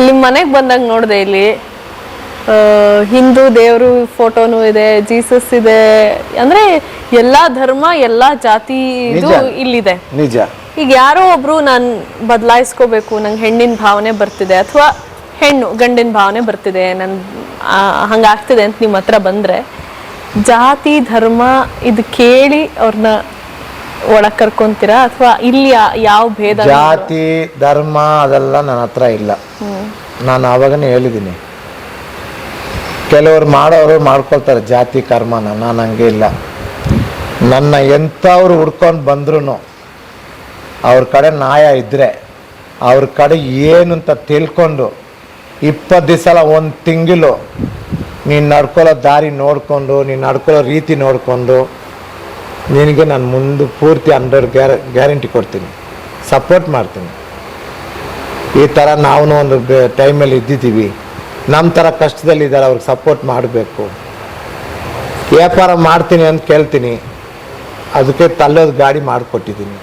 ಇಲ್ಲಿ ಮನೆಗೆ ಬಂದಾಗ ನೋಡಿದೆ ಇಲ್ಲಿ? ಹಿಂದೂ ದೇವರು ಫೋಟೋನು ಇದೆ ಜೀಸಸ್ ಇದೆ. ಅಂದ್ರೆ ಎಲ್ಲಾ ಧರ್ಮ ಎಲ್ಲಾ ಜಾತಿ ಇದು ಇಲ್ಲಿದೆ. ನಿಜ. ಈಗ ಯಾರೋ ಒಬ್ರು ನಾನು ಬದಲಾಯಿಸ್ಕೋಬೇಕು ನಂಗೆ ಹೆಣ್ಣಿನ ಭಾವನೆ ಬರ್ತಿದೆ ಅಥವಾ ಹೆಣ್ಣು ಗಂಡಿನ ಭಾವನೆ ಬರ್ತಿದೆ ನನ್ ಹಂಗಾಗ್ತಿದೆ ಅಂತ ನಿಮ್ಮ ಹತ್ರ ಬಂದ್ರೆ ಜಾತಿ ಧರ್ಮ ಇದು ಕೇಳಿ ಅವ್ರನ್ನ ಒಳಗೆ ಕರ್ಕೊಂತೀರಾ? ಅಥವಾ ಇಲ್ಲಿ ಯಾವ ಭೇದ ಜಾತಿ ಧರ್ಮ ಅದೆಲ್ಲ ನನ್ನ ಹತ್ರ ಇಲ್ಲ. ನಾನು ಆವಾಗನೇ ಹೇಳಿದ್ದೀನಿ. ಕೆಲವರು ಮಾಡೋರು ಮಾಡ್ಕೊಳ್ತಾರೆ ಜಾತಿ ಕರ್ಮನ, ನಾನು ಹಂಗೆ ಇಲ್ಲ. ನನ್ನ ಎಂಥವ್ರು ಹುಡ್ಕೊಂಡು ಬಂದ್ರೂ ಅವ್ರ ಕಡೆ ನ್ಯಾಯ ಇದ್ದರೆ ಅವ್ರ ಕಡೆ ಏನು ಅಂತ ತಿಳ್ಕೊಂಡು ಇಪ್ಪತ್ತು ದಿವಸ ಒಂದು ತಿಂಗಳು ನೀನು ನಡ್ಕೊಳ್ಳೋ ದಾರಿ ನೋಡಿಕೊಂಡು, ನೀನು ನಡ್ಕೊಳ್ಳೋ ರೀತಿ ನೋಡಿಕೊಂಡು ನಿನಗೆ ನಾನು ಮುಂದೆ ಪೂರ್ತಿ ಅಂಡರ್ ಗ್ಯಾರ, ಗ್ಯಾರಂಟಿ ಕೊಡ್ತೀನಿ. ಸಪೋರ್ಟ್ ಮಾಡ್ತೀನಿ. ಈ ಥರ ನಾವು ಒಂದು ಟೈಮಲ್ಲಿ ಇದ್ದಿದ್ದೀವಿ. ನಮ್ಮ ಥರ ಕಷ್ಟದಲ್ಲಿದ್ದಾರೆ ಅವ್ರಿಗೆ ಸಪೋರ್ಟ್ ಮಾಡಬೇಕು. ವ್ಯಾಪಾರ ಮಾಡ್ತೀನಿ ಅಂತ ಕೇಳ್ತೀನಿ. ಅದಕ್ಕೆ ತಲ್ಲೋದು ಗಾಡಿ ಮಾಡಿಕೊಟ್ಟಿದ್ದೀನಿ.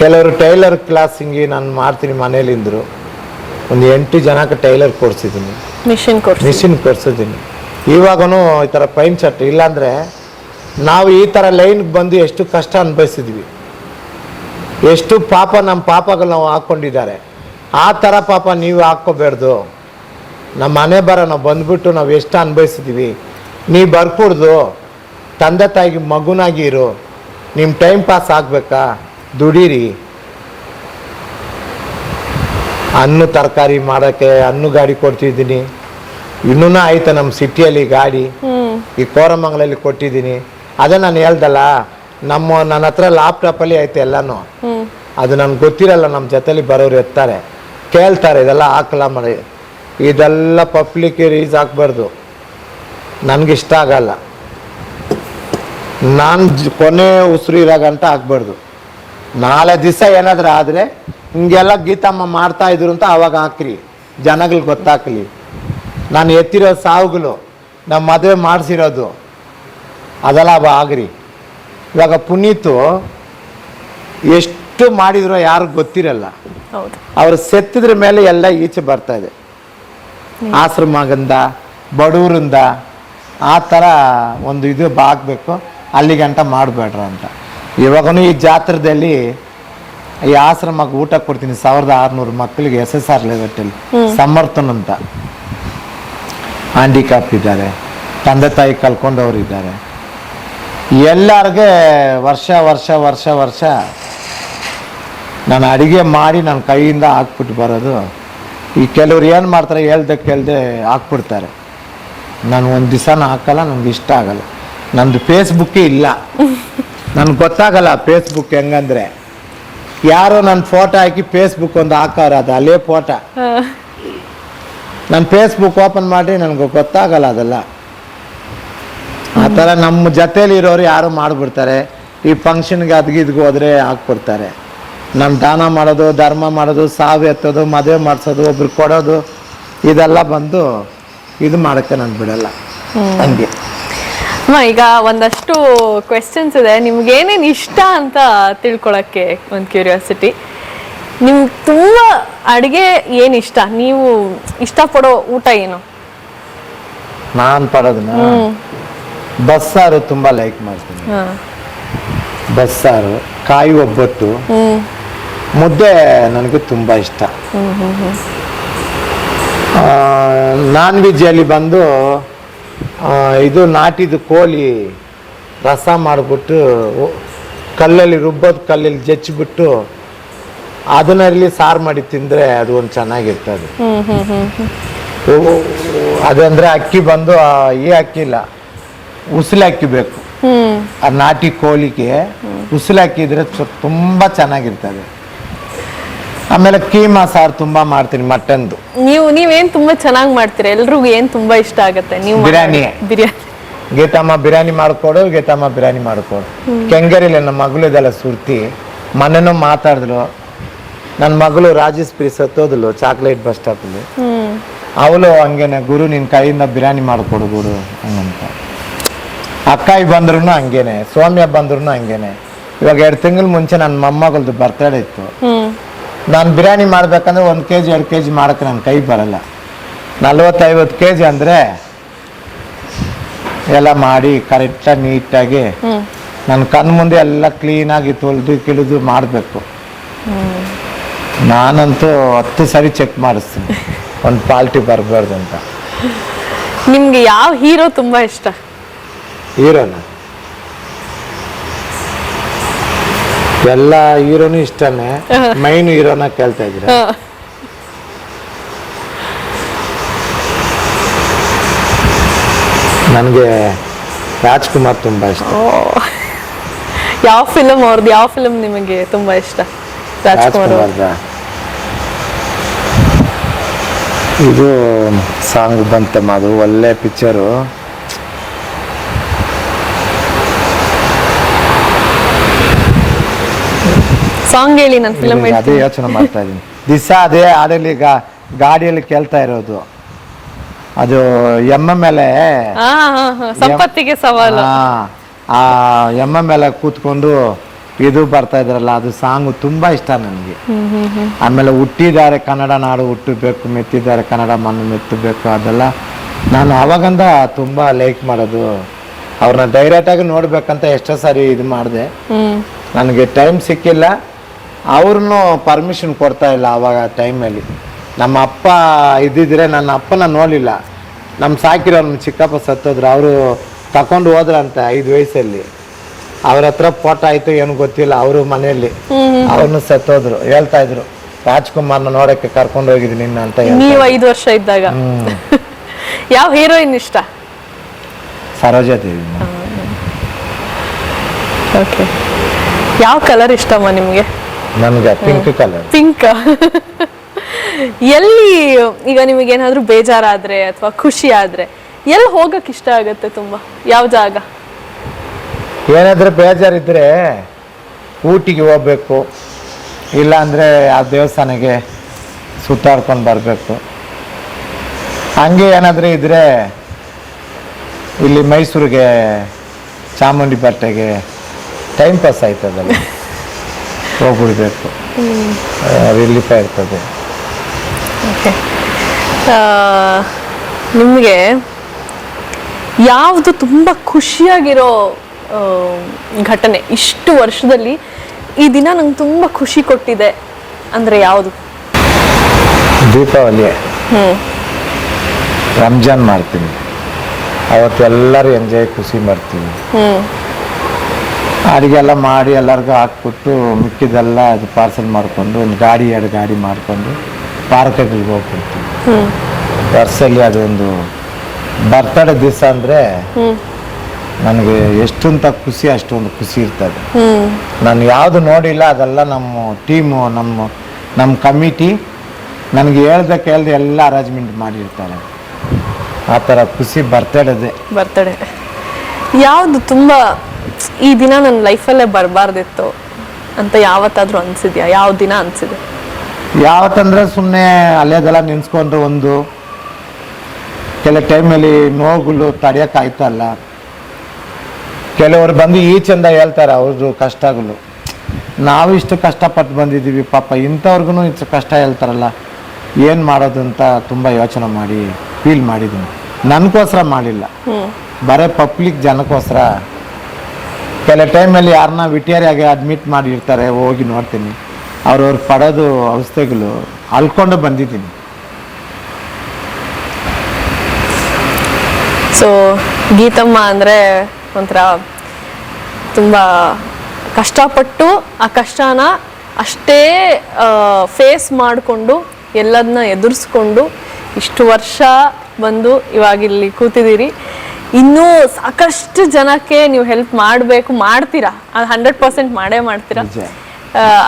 ಕೆಲವರು ಟೈಲರ್ ಕ್ಲಾಸಿಂಗಿ ನಾನು ಮಾಡ್ತೀನಿ ಮನೇಲಿಂದರು. ಒಂದು ಎಂಟು ಜನಕ್ಕೆ ಟೈಲರ್ ಕೊಡಿಸಿದ್ದೀನಿ. ಮಿಷಿನ್ ಕೋರ್ಸ್ ಮಿಷಿನ್ ಕೊಡ್ಸಿದ್ದೀನಿ. ಇವಾಗೂ ಈ ಥರ ಪೈನ್ ಶರ್ಟ್ ಇಲ್ಲಾಂದರೆ ನಾವು ಈ ಥರ ಲೈನ್ಗೆ ಬಂದು ಎಷ್ಟು ಕಷ್ಟ ಅನುಭವಿಸಿದ್ವಿ. ಎಷ್ಟು ಪಾಪ ನಮ್ಮ ಪಾಪಗಳು ನಾವು ಹಾಕ್ಕೊಂಡಿದ್ದಾರೆ. ಆ ಥರ ಪಾಪ ನೀವು ಹಾಕ್ಕೋಬೇಡ್ದು. ನಮ್ಮ ಮನೆ ಬರ ನಾವು ಬಂದ್ಬಿಟ್ಟು ನಾವು ಎಷ್ಟು ಅನುಭವಿಸಿದ್ದೀವಿ ನೀವು ಬರ್ಕೊಡ್ದು. ತಂದೆ ತಾಯಿಗೆ ಮಗುನಾಗಿ ಇರು. ನಿಮ್ಮ ಟೈಮ್ ಪಾಸ್ ಆಗಬೇಕಾ? ದುಡೀರಿ. ಹಣ್ಣು ತರಕಾರಿ ಮಾಡೋಕ್ಕೆ ಹಣ್ಣು ಗಾಡಿ ಕೊಡ್ತಿದ್ದೀನಿ. ಇನ್ನೂ ಆಯ್ತು ನಮ್ಮ ಸಿಟಿಯಲ್ಲಿ ಗಾಡಿ. ಈ ಕೋರಮಂಗಲಲ್ಲಿ ಕೊಟ್ಟಿದ್ದೀನಿ. ಅದೇ ನಾನು ಹೇಳ್ದಲ್ಲ ನಮ್ಮ ನನ್ನ ಹತ್ರ ಲ್ಯಾಪ್ಟಾಪಲ್ಲಿ ಐತೆ ಎಲ್ಲನೂ. ಅದು ನನ್ಗೆ ಗೊತ್ತಿರಲ್ಲ ನಮ್ಮ ಜೊತೆಲಿ ಬರೋರು ಎತ್ತಾರೆ ಕೇಳ್ತಾರೆ, ಇದೆಲ್ಲ ಹಾಕಲ್ಲ ಮಾಡಿ ಇದೆಲ್ಲ ಪಬ್ಲಿಕ್ ರೀಸ್ ಹಾಕ್ಬಾರ್ದು ನನಗಿಷ್ಟ ಆಗಲ್ಲ. ನಾನು ಕೊನೆ ಉಸಿರು ಇರಾಗಂತ ಹಾಕ್ಬಾರ್ದು ನಾಳೆ ದಿವಸ ಏನಾದರೂ ಆದರೆ, ಹಿಂಗೆಲ್ಲ ಗೀತಮ್ಮ ಮಾಡ್ತಾ ಇದ್ರು ಅಂತ ಅವಾಗ ಹಾಕ್ರಿ. ಜನಗಳಿಗೆ ಗೊತ್ತಾಗ್ಲಿ ನಾನು ಎತ್ತಿರೋ ಸಾವುಗಳು ನಮ್ಮ ಮದುವೆ ಮಾಡಿಸಿರೋದು, ಅದೆಲ್ಲ ಆಗ್ರಿ ಇವಾಗ ಪುನೀತು ಎಷ್ಟು ಮಾಡಿದ್ರು ಯಾರು ಗೊತ್ತಿರಲ್ಲ. ಅವ್ರು ಸೆತ್ತಿದ್ರ ಮೇಲೆ ಎಲ್ಲ ಈಚೆ ಬರ್ತಾ ಇದೆ. ಆಶ್ರಮಗಂದ ಬಡವರಿಂದ ಆ ಥರ ಒಂದು ಇದು ಆಗಬೇಕು ಅಲ್ಲಿಗೆ ಅಂತ ಮಾಡಬೇಡ್ರ ಅಂತ. ಇವಾಗೂ ಈ ಜಾತ್ರೆದಲ್ಲಿ ಈ ಆಶ್ರಮಕ್ಕೆ ಊಟ ಕೊಡ್ತೀನಿ ಸಾವಿರದ ಆರುನೂರು ಮಕ್ಕಳಿಗೆ ಎಸ್ ಎಸ್ ಆರ್ ಲೆವೆಟಲ್ಲಿ ಸಮರ್ಥನ್ ಅಂತ. ಹ್ಯಾಂಡಿಕ್ಯಾಪ್ ಇದ್ದಾರೆ. ತಂದೆ ತಾಯಿ ಕಲ್ಕೊಂಡವ್ರು ಇದ್ದಾರೆ ಎಲ್ಲರಿಗೆ ವರ್ಷ ವರ್ಷ ವರ್ಷ ವರ್ಷ ನಾನು ಅಡಿಗೆ ಮಾಡಿ ನನ್ನ ಕೈಯಿಂದ ಹಾಕ್ಬಿಟ್ಟು ಬರೋದು. ಈ ಕೆಲವ್ರು ಏನು ಮಾಡ್ತಾರೆ ಹೇಳ್ದೆ ಕೇಳ್ದೆ ಹಾಕ್ಬಿಡ್ತಾರೆ. ನಾನು ಒಂದು ದಿವಸನೂ ಹಾಕಲ್ಲ ನನಗೆ ಇಷ್ಟ ಆಗಲ್ಲ. ನಂದು ಫೇಸ್ಬುಕ್ಕೇ ಇಲ್ಲ. ನನಗೆ ಗೊತ್ತಾಗಲ್ಲ ಫೇಸ್ಬುಕ್ ಹೆಂಗಂದ್ರೆ. ಯಾರೋ ನನ್ನ ಫೋಟೋ ಹಾಕಿ ಫೇಸ್ಬುಕ್ ಒಂದು ಹಾಕಾರ ಅದು ಅಲ್ಲೇ ಫೋಟೋ ನಾನು ಫೇಸ್ಬುಕ್ ಓಪನ್ ಮಾಡಿ ನನಗೆ ಗೊತ್ತಾಗಲ್ಲ ಅದೆಲ್ಲ. ಆ ಥರ ನಮ್ಮ ಜೊತೇಲಿ ಇರೋರು ಯಾರು ಮಾಡಿಬಿಡ್ತಾರೆ? ಈ ಫಂಕ್ಷನ್ಗೆ ಅದ್ಗಿದ್ಗೆ ಹೋದ್ರೆ ಹಾಕ್ಬಿಡ್ತಾರೆ. ನಮ್ಮ ದಾನ ಮಾಡೋದು ಧರ್ಮ ಮಾಡೋದು ಸಾವು ಎತ್ತೋದು ಮದುವೆ ಮಾಡಿಸೋದು ಒಬ್ರು ಕೊಡೋದು ಇದೆಲ್ಲ ಬಂದು ಇದು ಮಾಡೋಕ್ಕೆ ನಾನು ಬಿಡಲ್ಲ. ಹಂಗೆ. ಈಗ ಒಂದಷ್ಟು ಕ್ವೆಶನ್ಸ್ ಇದೆ. ನಿಮ್ಗೆ ಏನೇನು ಇಷ್ಟ ಅಂತ ತಿಳ್ಕೊಳಕ್ಕೆ ಒಂದು ಕ್ಯೂರಿಯಾಸಿಟಿ ನಿಮ್ಗೆ ತುಂಬ ಅಡುಗೆ ಏನು ಇಷ್ಟ? ನೀವು ಇಷ್ಟಪಡೋ ಊಟ ಏನು? ನಾನು ಪಡೋದನ್ನ? ಬಸ್ಸಾರು ತುಂಬಾ ಲೈಕ್ ಮಾಡ್ತೀನಿ. ಬಸ್ಸಾರು ಕಾಯಿ ಒಬ್ಬಟ್ಟು ಮುದ್ದೆ ನನಗೆ ತುಂಬಾ ಇಷ್ಟ. ನಾನ್ ವೆಜ್ಜಲ್ಲಿ ಬಂದು ಇದು ನಾಟಿದು ಕೋಳಿ ರಸ ಮಾಡಿಬಿಟ್ಟು ಕಲ್ಲಲ್ಲಿ ರುಬ್ಬೋದು ಕಲ್ಲಲ್ಲಿ ಜಚ್ಚಿಬಿಟ್ಟು ಅದನ್ನಲ್ಲಿ ಸಾರು ಮಾಡಿ ತಿಂದರೆ ಅದು ಒಂದು ಚೆನ್ನಾಗಿರ್ತದೆ ಅದಂದರೆ ಅಕ್ಕಿ ಬಂದು ಈ ಅಕ್ಕಿ ಇಲ್ಲ. ಉಸಿಲು ಅಕ್ಕಿ ಬೇಕು ಆ ನಾಟಿ ಕೋಳಿಗೆ ಉಸಿಲಾಕಿದ್ರೆ ತುಂಬಾ ತುಂಬ ಚೆನ್ನಾಗಿರ್ತದೆ. ಆಮೇಲೆ ಕೀಮಾ ಸಾರು ತುಂಬಾ ಮಾಡ್ತೀನಿ ಮಟನ್ದು. ನೀವು ನೀವೇನ್ ತುಂಬಾ ಚೆನ್ನಾಗಿ ಮಾಡ್ತೀರಾ? ಎಲ್ರಿಗೂ ಏನ್ ತುಂಬಾ ಇಷ್ಟ ಆಗುತ್ತೆ? ನೀವು ಬಿರಿಯಾನಿ. ಬಿರಿಯಾನಿ. ಗೀತಮ್ಮ ಬಿರಿಯಾನಿ ಮಾಡಿಕೊಡು ಗೀತಮ್ಮ ಬಿರಿಯಾನಿ ಮಾಡಿಕೊಡು. ಕೆಂಗರಿಲಿ ನಮ್ಮ ಮಗಳು ಇದೆಲ್ಲ ಸುರ್ತಿ ಮೊನ್ನೆನೂ ಮಾತಾಡಿದ್ರು ನನ್ನ ಮಗಳು ರಾಜೇಶ್ವರಿ ಸತ್ತೋದ್ಲು ಚಾಕ್ಲೇಟ್ ಬಸ್ ಸ್ಟಾಪಲ್ಲಿ. ಅವಳು ಹಂಗೇನೆ ಗುರು ನಿನ್ನ ಕೈಯಿಂದ ಬಿರಿಯಾನಿ ಮಾಡ್ಕೊಡು ಗುರು ಹಂಗಂತ. ಅಕ್ಕಾಯಿ ಬಂದ್ರು ಹಂಗೇನೆ ಸೌಮ್ಯ ಬಂದ್ರು ಹಂಗೇನೆ. ಇವಾಗ ಎರಡು ತಿಂಗಳ ಮುಂಚೆ ನನ್ನ ಮೊಮ್ಮಗಳದ್ದು ಬರ್ತಡೇ ಇತ್ತು. ನಾನು ಬಿರಿಯಾನಿ ಮಾಡ್ಬೇಕಂದ್ರೆ ಒಂದು ಕೆ ಜಿ ಎರಡು ಕೆ ಜಿ ಮಾಡೋಕ್ಕೆ ನನ್ನ ಕೈ ಬರಲ್ಲ. ನಲ್ವತ್ತೈವತ್ತು ಕೆ ಜಿ ಅಂದರೆ ಎಲ್ಲ ಮಾಡಿ ಕರೆಕ್ಟಾಗಿ ನೀಟಾಗಿ ನನ್ನ ಕಣ್ಣು ಮುಂದೆ ಎಲ್ಲ ಕ್ಲೀನಾಗಿ ತೊಳೆದು ಕಿಳಿದು ಮಾಡಬೇಕು. ನಾನಂತೂ ಹತ್ತು ಸರಿ ಚೆಕ್ ಮಾಡಿಸ್ತೀನಿ. ಒಂದು ಪಾಲ್ಟಿ ಬರಬಾರ್ದು ಅಂತ. ನಿಮ್ಗೆ ಯಾವ ಹೀರೋ ತುಂಬ ಇಷ್ಟ? ಹೀರೋನ? ಎಲ್ಲ ಹೀರೋನು ಇಷ್ಟನೇ. ಮೈನ್ ಹೀರೋನ ಕೇಳ್ತಾ ಇದ್ರೆ ನನ್ಗೆ ರಾಜ್ಕುಮಾರ್ ತುಂಬ ಇಷ್ಟ. ಓ. ಯಾವ ಫಿಲಮ್ ಅವ್ರದ್ದು ಯಾವ ಫಿಲಮ್ ನಿಮಗೆ ತುಂಬಾ ಇಷ್ಟ? ರಾಜ್ಕುಮಾರ್ ಇದು ಸಾಂಗ್ ಬಂತಮ್ಮ ಅದು ಒಳ್ಳೆ ಪಿಕ್ಚರು ಸಾಂಗ್ ಹೇಳಿ ನಾನು ಫಿಲಮ್ ಅದೇ ಯೋಚನೆ ಮಾಡ್ತಾ ಇದ್ದೀನಿ. ದಿವಸ ಅದೇ ಹಾಡಲ್ಲಿ ಗಾಡಿಯಲ್ಲಿ ಕೇಳ್ತಾ ಇರೋದು. ಅದು ಎಮ್ಮ ಮೇಲೆ ಹಾ ಹಾ ಹಾ ಸಂಪತ್ತಿಗೆ ಸವಾಲು. ಆ, ಆ ಎಮ್ಮ ಮೇಲೆ ಕೂತ್ಕೊಂಡು ಇದು ಬರ್ತಾ ಇದ್ರಲ್ಲ ಅದು ಸಾಂಗು ತುಂಬಾ ಇಷ್ಟ ನನಗೆ. ಆಮೇಲೆ ಹುಟ್ಟಿದ್ದಾರೆ ಕನ್ನಡ ನಾಡು ಹುಟ್ಟಬೇಕು ಮೆತ್ತಿದ್ದಾರೆ ಕನ್ನಡ ಮಣ್ಣು ಮೆತ್ತಬೇಕು ಅದೆಲ್ಲ ನಾನು ಅವಾಗಂದ ತುಂಬಾ ಲೈಕ್ ಮಾಡೋದು. ಅವ್ರನ್ನ ಡೈರೆಕ್ಟಾಗಿ ನೋಡ್ಬೇಕಂತ ಎಷ್ಟೋ ಸಾರಿ ಇದು ಮಾಡಿದೆ. ಹ್ಮ್. ನನಗೆ ಟೈಮ್ ಸಿಕ್ಕಿಲ್ಲ. ಅವ್ರನ್ನೂ ಪರ್ಮಿಷನ್ ಕೊಡ್ತಾ ಇಲ್ಲ ಆವಾಗ ಟೈಮಲ್ಲಿ ನಮ್ಮ ಅಪ್ಪ ಇದ್ದಿದ್ರೆ ನನ್ನ ಅಪ್ಪನ ನೋಡಲಿಲ್ಲ. ನಮ್ಮ ಸಾಕಿರೋ ನಮ್ಮ ಚಿಕ್ಕಪ್ಪ ಸತ್ತೋದ್ರು ಅವರು ತಗೊಂಡು ಹೋದ್ರಂತೆ ಐದು ವಯಸ್ಸಲ್ಲಿ. ಅವ್ರ ಹತ್ರ ಫೋಟೋ ಆಯ್ತು ಏನು ಗೊತ್ತಿಲ್ಲ ಅವರು ಮನೆಯಲ್ಲಿ ಅವ್ರನ್ನ ಸತ್ತೋದ್ರು. ಹೇಳ್ತಾ ಇದ್ರು ರಾಜ್ಕುಮಾರ್ನ ನೋಡಕ್ಕೆ ಕರ್ಕೊಂಡು ಹೋಗಿದ್ದೀನಿ ನಿನ್ನ ಅಂತ ನೀವು ಐದು ವರ್ಷ ಇದ್ದಾಗ. ಯಾವ ಹೀರೋಯಿನ್ ಇಷ್ಟ? ಸರೋಜಾ ದೇವಿ ಓಕೆ ಯಾವ ಕಲರ್ ಇಷ್ಟಮ್ಮ ನಿಮಗೆ? ನನಗೆ ಪಿಂಕ್ ಕಲರ್ ಪಿಂಕ್ ಎಲ್ಲಿ ಈಗ ನಿಮಗೆ ಏನಾದ್ರೂ ಬೇಜಾರಾದ್ರೆ ಅಥವಾ ಖುಷಿ ಆದ್ರೆ ಎಲ್ಲಿ ಹೋಗಕ್ಕೆ ಇಷ್ಟ ಆಗುತ್ತೆ ತುಂಬಾ? ಯಾವ ಜಾಗ? ಏನಾದರೂ ಬೇಜಾರಿದ್ರೆ ಊಟಿಗೆ ಹೋಗ್ಬೇಕು ಇಲ್ಲಾಂದರೆ ಆ ದೇವಸ್ಥಾನಕ್ಕೆ ಸುತ್ತಾಡ್ಕೊಂಡು ಬರಬೇಕು. ಹಂಗೆ ಏನಾದರೂ ಇದ್ದರೆ ಇಲ್ಲಿ ಮೈಸೂರಿಗೆ ಚಾಮುಂಡಿ ಬೆಟ್ಟಗೆ ಟೈಮ್ ಪಾಸ್ ಆಯ್ತದಲ್ಲ. ಹೋಗ್ಬಿಡ್ಬೇಕು. ರಿಲೀಫ್ ಇರ್ತದೆ. ಓಕೆ. ನಿಮಗೆ ಯಾವುದು ತುಂಬ ಖುಷಿಯಾಗಿರೋ ಘಟನೆ ಇಷ್ಟು ವರ್ಷದಲ್ಲಿ ಈ ದಿನ ನಂಗೆ ತುಂಬ ಖುಷಿ ಕೊಟ್ಟಿದೆ ಅಂದರೆ ಯಾವುದು? ದೀಪಾವಳಿ. ರಂಜಾನ್ ಮಾಡ್ತೀನಿ. ಅವತ್ತು ಎಲ್ಲರೂ ಎಂಜಾಯ್ ಖುಷಿ ಮಾಡ್ತೀವಿ ಹ್ಞೂ ಅಡಿಗೆ ಎಲ್ಲ ಮಾಡಿ ಎಲ್ಲರಿಗೂ ಹಾಕ್ಬಿಟ್ಟು ಮಿಕ್ಕಿದೆಲ್ಲ ಅದು ಪಾರ್ಸಲ್ ಮಾಡಿಕೊಂಡು ಒಂದು ಗಾಡಿ ಎರಡು ಗಾಡಿ ಮಾಡಿಕೊಂಡು ಪಾರ್ಕ್ಗಳಿಗೆ ಹೋಗ್ಬಿಡ್ತೀವಿ. ವರ್ಷಲ್ಲಿ ಅದೊಂದು ಬರ್ತಡೆ ದಿವಸ ಅಂದರೆ ನನಗೆ ಎಷ್ಟೊಂತ ಖುಷಿ ಅಷ್ಟೊಂದು ಖುಷಿ ಇರ್ತದೆ. ನಾನು ಯಾವುದು ನೋಡಿಲ್ಲ ಅದೆಲ್ಲ ನಮ್ಮ ಟೀಮು ನಮ್ಮ ನಮ್ಮ ಕಮಿಟಿ ನನಗೆ ಹೇಳ್ದೆ ಕೇಳ್ದೆ ಎಲ್ಲ ಅರೇಂಜ್ಮೆಂಟ್ ಮಾಡಿರ್ತಾರೆ. ಆ ಥರ ಖುಷಿ ಬರ್ತಡೇದೆ. ಬರ್ತಡೇ. ಯಾವುದು ತುಂಬ ಈ ದಿನ ನನ್ನ ಲೈಫಲ್ಲೇ ಬರಬಾರ್ದಿತ್ತು ಅಂತ ಯಾವತ್ತಾದ್ರೂ ಅನ್ಸಿದ್ಯಾ? ಯಾವ ದಿನ ಅನ್ಸಿದೆ? ಯಾವತ್ತಂದ್ರೆ ಸುಮ್ಮನೆ ಅಲ್ಲೇದೆಲ್ಲ ನೆನ್ಸ್ಕೊಂಡ್ರೆ ಒಂದು. ಕೆಲ ಟೈಮಲ್ಲಿ ನೋವುಗಳು ತಡೆಯೋಕ್ಕಾಯ್ತಲ್ಲ ಕೆಲವರು ಬಂದು ಈ ಚಂದ ಹೇಳ್ತಾರೆ ಅವ್ರದ್ದು ಕಷ್ಟಗಳು. ನಾವು ಇಷ್ಟು ಕಷ್ಟಪಟ್ಟು ಬಂದಿದ್ದೀವಿ ಪಾಪ ಇಂಥವ್ರಿಗೂ ಇಷ್ಟು ಕಷ್ಟ ಹೇಳ್ತಾರಲ್ಲ. ಏನು ಮಾಡೋದು ಅಂತ ತುಂಬ ಯೋಚನೆ ಮಾಡಿ ಫೀಲ್ ಮಾಡಿದ್ದೀನಿ. ನನಗೋಸ್ಕರ ಮಾಡಿಲ್ಲ. ಬರೇ ಬರೀ ಪಬ್ಲಿಕ್ ಜನಕ್ಕೋಸ್ಕರ ಕೆಲ ಟೈಮಲ್ಲಿ ಯಾರನ್ನ ವಿಟಿಯಾರಿಯಾಗಿ ಅಡ್ಮಿಟ್ ಮಾಡಿರ್ತಾರೆ ಹೋಗಿ ನೋಡ್ತೀನಿ. ಅವ್ರವ್ರು ಪಡೋದು ಔಷಧಿಗಳು ಅಲ್ಕೊಂಡು ಬಂದಿದ್ದೀನಿ. ಸೊ ಗೀತಮ್ಮ ಅಂದರೆ ಒಂಥರ ತುಂಬ ಕಷ್ಟಪಟ್ಟು ಆ ಕಷ್ಟನ ಅಷ್ಟೇ ಫೇಸ್ ಮಾಡಿಕೊಂಡು ಎಲ್ಲದನ್ನ ಎದುರಿಸ್ಕೊಂಡು ಇಷ್ಟು ವರ್ಷ ಬಂದು ಇವಾಗ ಇಲ್ಲಿ ಕೂತಿದ್ದೀರಿ. ಇನ್ನೂ ಸಾಕಷ್ಟು ಜನಕ್ಕೆ ನೀವು ಹೆಲ್ಪ್ ಮಾಡಬೇಕು ಮಾಡ್ತೀರಾ? ಅದು ಹಂಡ್ರೆಡ್ ಪರ್ಸೆಂಟ್ ಮಾಡೇ ಮಾಡ್ತೀರಾ?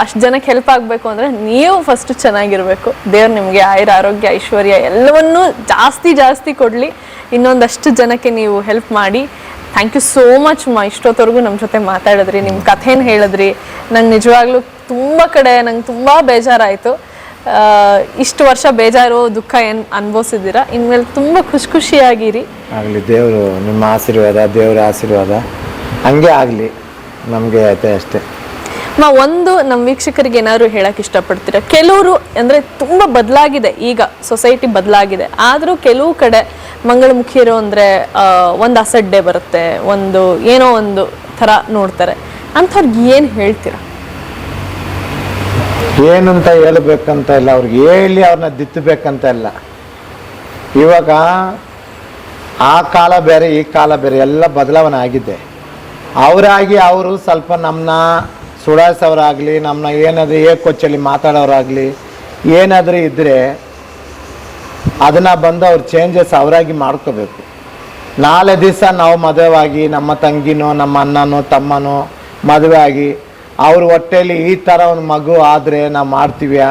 ಅಷ್ಟು ಜನಕ್ಕೆ ಹೆಲ್ಪ್ ಆಗಬೇಕು ಅಂದರೆ ನೀವು ಫಸ್ಟ್ ಚೆನ್ನಾಗಿರಬೇಕು. ದೇವ್ರು ನಿಮಗೆ ಆಯುರ ಆರೋಗ್ಯ ಐಶ್ವರ್ಯ ಎಲ್ಲವನ್ನೂ ಜಾಸ್ತಿ ಜಾಸ್ತಿ ಕೊಡಲಿ. ಇನ್ನೊಂದಷ್ಟು ಜನಕ್ಕೆ ನೀವು ಹೆಲ್ಪ್ ಮಾಡಿ. ಥ್ಯಾಂಕ್ ಯು ಸೋ ಮಚ್ ಮಾ. ಇಷ್ಟೊತ್ತವರೆಗೂ ನಮ್ಮ ಜೊತೆ ಮಾತಾಡಿದ್ರಿ ನಿಮ್ಮ ಕಥೆನ ಹೇಳಿದ್ರಿ. ನಂಗೆ ನಿಜವಾಗ್ಲೂ ತುಂಬ ಕಡೆ ನಂಗೆ ತುಂಬ ಬೇಜಾರಾಯಿತು. ಇಷ್ಟು ವರ್ಷ ಬೇಜಾರು ದುಃಖ ಏನು ಅನುಭವಿಸಿದ್ದೀರಾ? ಇನ್ಮೇಲೆ ತುಂಬ ಖುಷಿ ಖುಷಿಯಾಗಿರಿ. ಆಗಲಿ ದೇವರು ನಿಮ್ಮ ಆಶೀರ್ವಾದ ದೇವರ ಆಶೀರ್ವಾದ. ಹಂಗೆ ಆಗಲಿ ನಮಗೆ ಐತೆ ಅಷ್ಟೇ. ಮಾ ಒಂದು ನಮ್ಮ ವೀಕ್ಷಕರಿಗೆ ಏನಾದ್ರು ಹೇಳಕ್ ಇಷ್ಟಪಡ್ತೀರಾ? ಕೆಲವರು ಅಂದ್ರೆ ತುಂಬಾ ಬದಲಾಗಿದೆ ಈಗ ಸೊಸೈಟಿ ಬದಲಾಗಿದೆ. ಆದರೂ ಕೆಲವು ಕಡೆ ಮಂಗಳಮುಖಿಯರು ಅಂದ್ರೆ ಒಂದು ಅಸಡ್ಡೆ ಬರುತ್ತೆ ಒಂದು ಏನೋ ಒಂದು ಥರ ನೋಡ್ತಾರೆ. ಅಂಥವ್ರಿಗೆ ಏನು ಹೇಳ್ತೀರಾ? ಏನಂತ ಹೇಳಬೇಕಂತ ಇಲ್ಲ, ಅವ್ರಿಗೆ ಹೇಳಿ ಅವ್ರನ್ನ ದಿತ್ತಬೇಕಂತ ಇಲ್ಲ. ಇವಾಗ ಆ ಕಾಲ ಬೇರೆ, ಈ ಕಾಲ ಬೇರೆ, ಎಲ್ಲ ಬದಲಾವಣೆ ಆಗಿದೆ ಅವರಾಗಿ ಅವರು ಸ್ವಲ್ಪ ನಮ್ಮನ್ನ ಸುಡಾಯಿಸೋರಾಗಲಿ ನಮ್ಮನ್ನ ಏನಾದರೂ ಏ ಕೊಚ್ಚಲಿ ಮಾತಾಡೋರಾಗಲಿ, ಏನಾದರೂ ಇದ್ದರೆ ಅದನ್ನು ಬಂದು ಅವ್ರು ಚೇಂಜಸ್ ಅವರಾಗಿ ಮಾಡ್ಕೋಬೇಕು. ನಾಳೆ ದಿವಸ ನಾವು ಮದುವೆಯಾಗಿ ನಮ್ಮ ತಂಗಿನೋ, ನಮ್ಮ ಅಣ್ಣನೋ, ತಮ್ಮನೋ ಮದುವೆ ಆಗಿ ಅವ್ರ ಹೊಟ್ಟೆಯಲ್ಲಿ ಈ ಥರ ಒಂದು ಮಗು ಆದರೆ ನಾವು ಮಾಡ್ತೀವ್ಯಾ?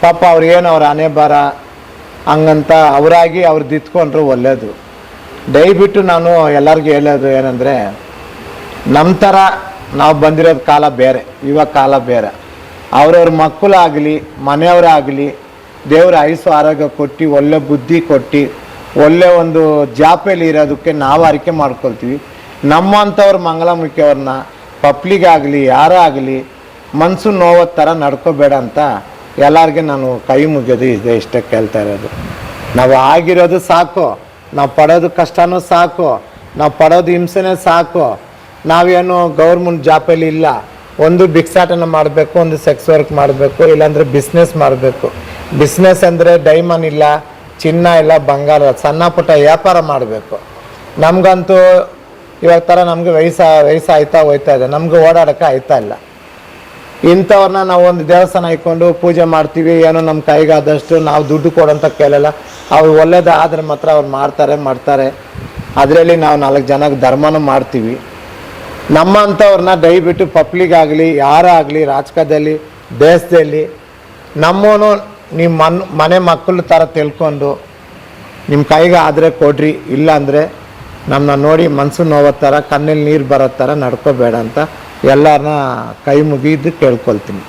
ಪಾಪ ಅವ್ರಿಗೇನು ಅವ್ರ ಹಣೆ ಬರ ಹಂಗಂತ ಅವರಾಗಿ ಅವ್ರು ದಿತ್ಕೊಂಡ್ರು ಒಳ್ಳೆಯದು ದಯವಿಟ್ಟು ನಾನು ಎಲ್ಲರಿಗೂ ಹೇಳೋದು ಏನಂದರೆ ನಮ್ಮ ಥರ ನಾವು ಬಂದಿರೋದು ಕಾಲ ಬೇರೆ, ಇವಾಗ ಕಾಲ ಬೇರೆ. ಅವ್ರವ್ರ ಮಕ್ಕಳಾಗಲಿ, ಮನೆಯವರಾಗಲಿ, ದೇವ್ರ ಆಯುಸ್ಸು ಆರೋಗ್ಯ ಕೊಟ್ಟು, ಒಳ್ಳೆ ಬುದ್ಧಿ ಕೊಟ್ಟು, ಒಳ್ಳೆ ಒಂದು ಜಾಪೆಯಲ್ಲಿ ಇರೋದಕ್ಕೆ ನಾವು ಅರಿಕೆ ಮಾಡ್ಕೊಳ್ತೀವಿ. ನಮ್ಮಂಥವ್ರ ಮಂಗಳಮುಖಿಯವ್ರನ್ನ ಪಬ್ಲಿಗಾಗಲಿ ಯಾರೇ ಆಗಲಿ ಮನಸ್ಸು ನೋವೋ ಥರ ನಡ್ಕೋಬೇಡ ಅಂತ ಎಲ್ಲರಿಗೆ ನಾನು ಕೈ ಮುಗಿಯೋದು ಇದೆ ಇಷ್ಟೇ ಕೇಳ್ತಾ ಇರೋದು. ನಾವು ಆಗಿರೋದು ಸಾಕು, ನಾವು ಪಡೋದು ಕಷ್ಟನೂ ಸಾಕು, ನಾವು ಪಡೋದು ಹಿಂಸೆನೇ ಸಾಕು. ನಾವೇನು ಗೌರ್ಮೆಂಟ್ ಜಾಬಲ್ಲಿ ಇಲ್ಲ. ಒಂದು ಭಿಕ್ಷಾಟನ ಮಾಡಬೇಕು, ಒಂದು ಸೆಕ್ಸ್ ವರ್ಕ್ ಮಾಡಬೇಕು, ಇಲ್ಲಾಂದರೆ ಬಿಸ್ನೆಸ್ ಮಾಡಬೇಕು. ಬಿಸ್ನೆಸ್ ಅಂದರೆ ಡೈಮಂಡ್ ಇಲ್ಲ, ಚಿನ್ನ ಇಲ್ಲ, ಬಂಗಾರ, ಸಣ್ಣ ಪುಟ್ಟ ವ್ಯಾಪಾರ ಮಾಡಬೇಕು. ನಮಗಂತೂ ಇವಾಗ ಥರ ನಮಗೆ ವಯಸ್ಸ, ವಯಸ್ಸು ಆಯ್ತಾ ಹೋಯ್ತಾ ಇದೆ. ನಮಗೆ ಓಡಾಡೋಕ್ಕೆ ಆಯ್ತಾ ಇಲ್ಲ. ಇಂಥವ್ರನ್ನ ನಾವು ಒಂದು ದೇವಸ್ಥಾನ ಇಟ್ಕೊಂಡು ಪೂಜೆ ಮಾಡ್ತೀವಿ, ಏನೋ ನಮ್ಮ ಕೈಗಾದಷ್ಟು ನಾವು ದುಡ್ಡು ಕೊಡೋಂಥ ಕೇಳಲ್ಲ. ಅವ್ರು ಒಳ್ಳೇದಾದ್ರೆ ಮಾತ್ರ ಅವ್ರು ಮಾಡ್ತಾರೆ ಮಾಡ್ತಾರೆ. ಅದರಲ್ಲಿ ನಾವು ನಾಲ್ಕು ಜನಕ್ಕೆ ಧರ್ಮನೂ ಮಾಡ್ತೀವಿ. ನಮ್ಮ ಅಂಥವ್ರನ್ನ ದಯವಿಟ್ಟು ಪಬ್ಲಿಕ್ ಆಗಲಿ ರಾಜಕೀಯದಲ್ಲಿ, ದೇಶದಲ್ಲಿ ನಮ್ಮನು ನಿಮ್ಮ ಮನ್, ಮನೆ ಮಕ್ಕಳು ಥರ ತಿಳ್ಕೊಂಡು, ನಿಮ್ಮ ಕೈಗೆ ಆದರೆ ಕೊಡ್ರಿ, ಇಲ್ಲ ಅಂದರೆ ನಮ್ಮನ್ನ ನೋಡಿ ಮನಸ್ಸು ನೋವೋ ಕಣ್ಣಲ್ಲಿ ನೀರು ಬರೋ ಥರ ನಡ್ಕೋಬೇಡ ಅಂತ ಎಲ್ಲರನ್ನ ಕೈ ಮುಗಿದು ಕೇಳ್ಕೊಳ್ತೀನಿ.